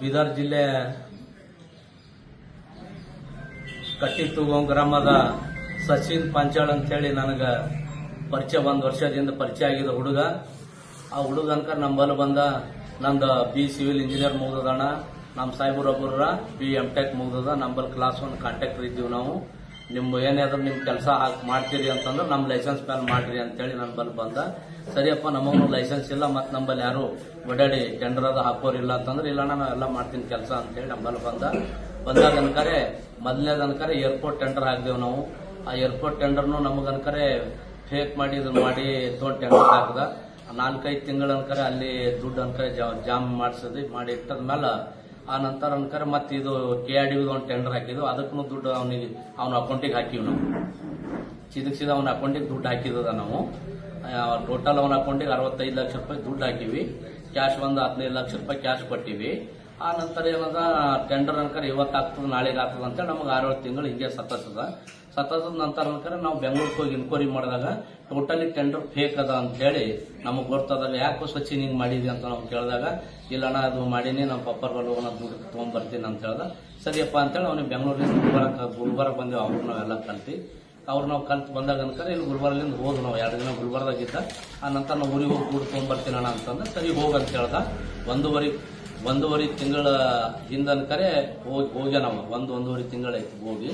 ಬೀದರ್ ಜಿಲ್ಲೆ ಕಟ್ಟಿತ್ತು ಗ್ರಾಮದ ಸಚಿನ್ ಪಂಚಾಳ್ ಅಂತೇಳಿ ನನಗೆ ಪರಿಚಯ ಒಂದು ವರ್ಷದಿಂದ ಪರಿಚಯ ಆಗಿದ ಹುಡುಗ. ಆ ಹುಡುಗ ಅನ್ಕ ನಂಬಲ್ಲಿ ಬಂದ. ನಂದು ಬಿ ಸಿವಿಲ್ ಇಂಜಿನಿಯರ್ ಮುಗ್ದದಣ್ಣ ನಮ್ಮ ಸಾಹೇಬ್ರೊಬ್ಬರ ಬಿ ಎಂ ಟೆಕ್ ಮುಗ್ದದ. ನಂಬಲ್ಲಿ ಕ್ಲಾಸ್ ಒನ್ ಕಾಂಟ್ಯಾಕ್ಟರ್ ಇದ್ದೀವಿ ನಾವು. ನಿಮ್ಮ ಏನಾದ್ರು ನಿಮ್ಮ ಕೆಲಸ ಹಾಕಿ ಮಾಡ್ತೀರಿ ಅಂತಂದ್ರೆ ನಮ್ಮ ಲೈಸೆನ್ಸ್ ಮೇಲೆ ಮಾಡ್ರಿ ಅಂತೇಳಿ ನನ್ನ ಬಲ್ಲಿ ಬಂದ. ಸರಿಯಪ್ಪ, ನಮಗೂ ಲೈಸೆನ್ಸ್ ಇಲ್ಲ ಮತ್ತು ನಂಬಲ್ಲಿ ಯಾರು ಓಡಾಡಿ ಟೆಂಡರ್ ಅದು ಹಾಕೋರಿಲ್ಲ ಅಂತಂದ್ರೆ, ಇಲ್ಲ ನಾನು ಎಲ್ಲ ಮಾಡ್ತೀನಿ ಕೆಲಸ ಅಂತೇಳಿ ನಂಬಲ್ಲಿ ಬಂದ. ಬಂದಾಗ ಅನ್ಕರೆ, ಮೊದಲನೇದು ಅನ್ಕರೆ ಏರ್ಪೋರ್ಟ್ ಟೆಂಡರ್ ಹಾಕ್ದೇವು ನಾವು. ಆ ಏರ್ಪೋರ್ಟ್ ಟೆಂಡರ್ನು ನಮಗನ್ಕರೆ ಫೇಕ್ ಮಾಡಿ ಇದನ್ನ ಮಾಡಿ ತೋಟ ಟೆಂಡರ್ ಹಾಕ್ದ. ನಾಲ್ಕೈದು ತಿಂಗಳ ಅನ್ಕರೆ ಅಲ್ಲಿ ದುಡ್ಡು ಅನ್ಕರೆ ಜಾಮ್ ಮಾಡಿಸಿದ್ವಿ ಮಾಡಿ ಇಟ್ಟದ ಮೇಲೆ ಆ ನಂತರ ಅನ್ಕರ ಮತ್ತೆ ಇದು ಕೆ ಆರ್ ಡಿ ಒಂದು ಟೆಂಡರ್ ಹಾಕಿದ್ವು. ಅದಕ್ಕೂ ದುಡ್ಡು ಅವನಿಗೆ, ಅವನ ಅಕೌಂಟಿಗೆ ಹಾಕಿವಿ ನಾವು. ಚಿದಕ್ ಸೀದಾ ಅವನ ಅಕೌಂಟಿಗೆ ದುಡ್ಡು ಹಾಕಿದ ನಾವು. ಟೋಟಲ್ ಅವನ ಅಕೌಂಟಿಗೆ ಅರವತ್ತೈದು ಲಕ್ಷ ರೂಪಾಯಿ ದುಡ್ಡು ಹಾಕಿವಿ. ಕ್ಯಾಶ್ ಒಂದು ಹದಿನೈದು ಲಕ್ಷ ರೂಪಾಯಿ ಕ್ಯಾಶ್ ಕೊಟ್ಟಿವಿ. ಆ ನಂತರ ಏನದ ಟೆಂಡರ್ ಅನ್ಕರ ಇವತ್ತು ಆಗ್ತದೆ, ನಾಳೆಗೆ ಆಗ್ತದ ಅಂತೇಳಿ ನಮಗೆ ಆರೇಳು ತಿಂಗಳು ಹಿಂಗೆ ಸತ್ತದ ಸತ್ತದ ನಂತರ ಅನ್ಕರ ನಾವು ಬೆಂಗಳೂರಿಗೆ ಹೋಗಿ ಇನ್ಕ್ವೈರಿ ಮಾಡಿದಾಗ ಟೋಟಲಿ ಟೆಂಡರ್ ಫೇಕ್ ಅದ ಅಂತ ಹೇಳಿ ನಮಗೆ ಗೊತ್ತದಲ್ಲ ಯಾಕೆ ಸಚಿನ್ ಹಿಂಗೆ ಮಾಡಿದಿ ಅಂತ ನಾವು ಕೇಳಿದಾಗ, ಇಲ್ಲಣ್ಣ ಅದು ಮಾಡೀನಿ ನಮ್ಮ ಪಪ್ಪರ್ ಬಲ್ಲ ದುಡ್ಡು ತೊಗೊಂಡ್ಬರ್ತೀನಿ ಅಂತ ಹೇಳ್ದ. ಸರಿಯಪ್ಪ ಅಂತೇಳಿ ಅವ್ನಿಗೆ ಬೆಂಗಳೂರಿಂದ ಗುಲ್ಬರ್ಗ ಗುಲ್ಬರ್ಗ ಬಂದೇವು ಅವ್ರು ನಾವೆಲ್ಲ ಕಲ್ತಿ. ಅವ್ರು ನಾವು ಕಲ್ತು ಬಂದಾಗ ಅನ್ಕರೆ ಇಲ್ಲಿ ಗುಲ್ಬರ್ಗಿಂದ ಹೋದ್ ನಾವು, ಎರಡು ದಿನ ಗುಲ್ಬರ್ದಾಗಿದ್ದ ಆ ನಂತರ ನಾವು ಊರಿಗೆ ಹೋಗಿ ದುಡ್ಡು ತೊಗೊಂಡ್ಬರ್ತೀನಿ ಅಣ್ಣ ಅಂತಂದ್ರೆ ಸರಿ ಹೋಗಂತ ಹೇಳ್ದ. ಒಂದೂವರೆ ಒಂದೂವರೆ ತಿಂಗಳ ಹಿಂದನ್ಕರೆ ಹೋಗಿ ಹೋಗ್ಯ ನಾವು ಒಂದು ಒಂದೂವರೆ ತಿಂಗಳಾಯ್ತು ಹೋಗಿ.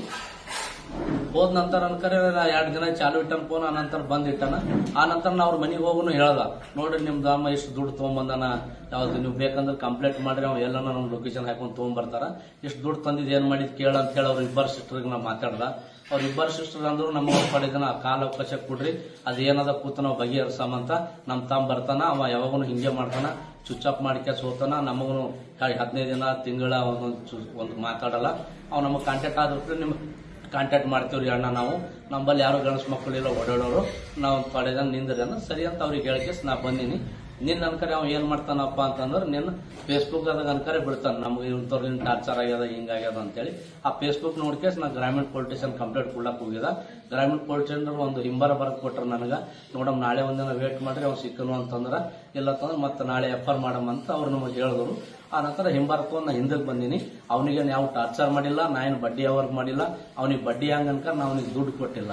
ಹೋದ ನಂತರ ಅನ್ಕರೆ ಎರಡು ದಿನ ಚಾಲು ಇಟ್ಟನ ಫೋನ್, ಆ ನಂತರ ಬಂದ್ ಇಟ್ಟನ. ಆ ನಂತರ ನಾ ಅವ್ರ ಮನೆಗೆ ಹೋಗುನು ಹೇಳ್ದ. ನೋಡ್ರಿ, ನಿಮ್ದು ಅಮ್ಮ ಇಷ್ಟು ದುಡ್ಡು ತೊಗೊಂಬಂದನ. ಯಾವ್ದು ನೀವು ಬೇಕಂದ್ರೆ ಕಂಪ್ಲೇಂಟ್ ಮಾಡ್ರಿ, ಅವ್ನು ಎಲ್ಲ ನಮ್ಮ ಲೊಕೇಶನ್ ಹಾಕೊಂಡು ತಗೊಂಬರ್ತಾರ. ಇಷ್ಟು ದುಡ್ಡು ತಂದಿದ್ದು ಏನ್ ಮಾಡಿದ್ ಕೇಳ ಅಂತ ಹೇಳಿ ಅವ್ರ ಇಬ್ಬರು ಸಿಸ್ಟರ್ಗೆ ನಾ ಮಾತಾಡ್ದ. ಅವ್ರ ಇಬ್ಬರು ಸಿಸ್ಟರ್ ಅಂದ್ರು, ನಮ್ಮ ಪಡೆದನ ಕಾಲ ಅವಕಾಶ ಕೊಡ್ರಿ. ಅದು ಏನದ ಕೂತ ನಾವು ಬಗೆಹರಿಸಮಂತ ನಮ್ ತಮ್ಮ ಬರ್ತಾನ, ಅವ ಯಾವಾಗೂ ಹಿಂಗೆ ಮಾಡ್ತಾನ. ಸ್ವಿಚ್ ಆಫ್ ಮಾಡ್ಕೆಸ್ ಹೋತಾನ ನಮಗೂ ಹದಿನೈದು ದಿನ, ತಿಂಗಳ ಒಂದೊಂದು ಒಂದು ಮಾತಾಡಲ್ಲ. ಅವ್ ನಮಗೆ ಕಾಂಟ್ಯಾಕ್ಟ್ ಆದ್ರೆ ನಿಮ್ ಕಾಂಟ್ಯಾಕ್ಟ್ ಮಾಡ್ತೀವ್ರಿ ಅಣ್ಣ ನಾವು. ನಮ್ಮಲ್ಲಿ ಯಾರು ಗಣಸ್ ಮಕ್ಕಳಿಲ್ಲ ಓಡಾಡೋರು ನಾವು ತೊಡೆ ಜನ ನಿಂದ್ರಿ ಅಂದ್ರೆ ಸರಿ ಅಂತ ಅವ್ರಿಗೆ ಹೇಳಿಕೆ ನಾ ಬಂದೀನಿ. ನಿನ್ನ ಅನ್ಕರೆ ಅವ್ ಏನ್ ಮಾಡ್ತಾನಪ್ಪ ಅಂತಂದ್ರೆ ನಿನ್ನ ಫೇಸ್ಬುಕ್ ಅದಾಗ ಅನ್ಕರೆ ಬಿಡ್ತಾನೆ. ನಮ್ಗೆ ಇಂಥವ್ರಿಂದ ಟಾರ್ಚರ್ ಆಗ್ಯದ ಹಿಂಗಾಗ್ಯದ ಅಂತೇಳಿ ಆ ಫೇಸ್ಬುಕ್ ನೋಡ್ಕೇಸ್ ನಾ ಗ್ರಾಮೀಣ ಪೊಲಿಟಿಷಿಯನ್ ಕಂಪ್ಲೇಂಟ್ ಕೊಡ್ಲಕ್ ಹೋಗಿದ. ಗ್ರಾಮೀಣ ಪೊಲೀಸ್ ಒಂದು ಹಿಂಬರ ಬರಕ್ ಕೊಟ್ರ ನನಗ. ನೋಡಮ್ ನಾಳೆ ಒಂದಿನ ವೇಟ್ ಮಾಡ್ರಿ ಅವ್ನು ಸಿಕ್ಕನು ಅಂತಂದ್ರ ಇಲ್ಲ ಅಂತಂದ್ರೆ ಮತ್ತೆ ನಾಳೆ ಎಫ್ ಆರ್ ಮಾಡಮ್ ಅಂತ ಅವ್ರು ನಮಗೆ ಹೇಳಿದ್ರು. ಆ ನಂತರ ಹಿಂಬಾರತ್ತು ನಾ ಹಿಂದಕ್ಕೆ ಬಂದೀನಿ. ಅವನಿಗೆ ಯಾವ ಟಾರ್ಚರ್ ಮಾಡಿಲ್ಲ, ನಾ ಏನು ಬಡ್ಡಿ ಅವರ್ಗ್ ಮಾಡಿಲ್ಲ. ಅವನಿಗೆ ಬಡ್ಡಿ ಹಂಗ ಅನ್ಕ ನಾ ಅವನಿಗೆ ದುಡ್ಡು ಕೊಟ್ಟಿಲ್ಲ.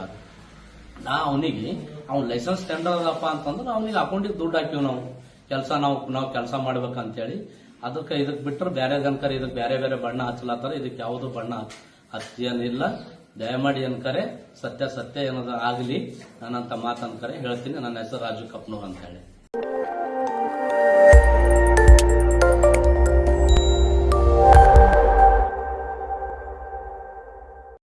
ನಾ ಅವನಿಗೆ ಅವ್ನ ಲೈಸೆನ್ಸ್ ಟೆಂಡರ್ ಅದಪ್ಪ ಅಂತಂದ್ರೆ ಅವ್ನಿಗೆ ಅಕೌಂಟಿಗೆ ದುಡ್ಡು ಹಾಕಿವ್ ನಾವು. ಕೆಲಸ ನಾವು ನಾವು ಕೆಲಸ ಮಾಡ್ಬೇಕಂತೇಳಿ. ಅದಕ್ಕೆ ಇದಕ್ಕೆ ಬಿಟ್ಟರೆ ಬೇರೆ ಜನಕರ ಇದಕ್ಕೆ ಬೇರೆ ಬೇರೆ ಬಣ್ಣ ಹಚ್ಚಲತ್ತಾರ ಇದಕ್ಕೆ ಯಾವುದು ಬಣ್ಣ ಹಚ್ಚೇನಿಲ್ಲ. ದಯಮಾಡಿ ಅನ್ಕರೆ, ಸತ್ಯ ಸತ್ಯ ಏನದ ಆಗಲಿ, ನಾನಂತ ಮಾತನ್ಕರೆ ಹೇಳ್ತೀನಿ. ನನ್ನ ಹೆಸರು ರಾಜು ಕಪ್ನೂರ್ ಅಂತ ಹೇಳಿ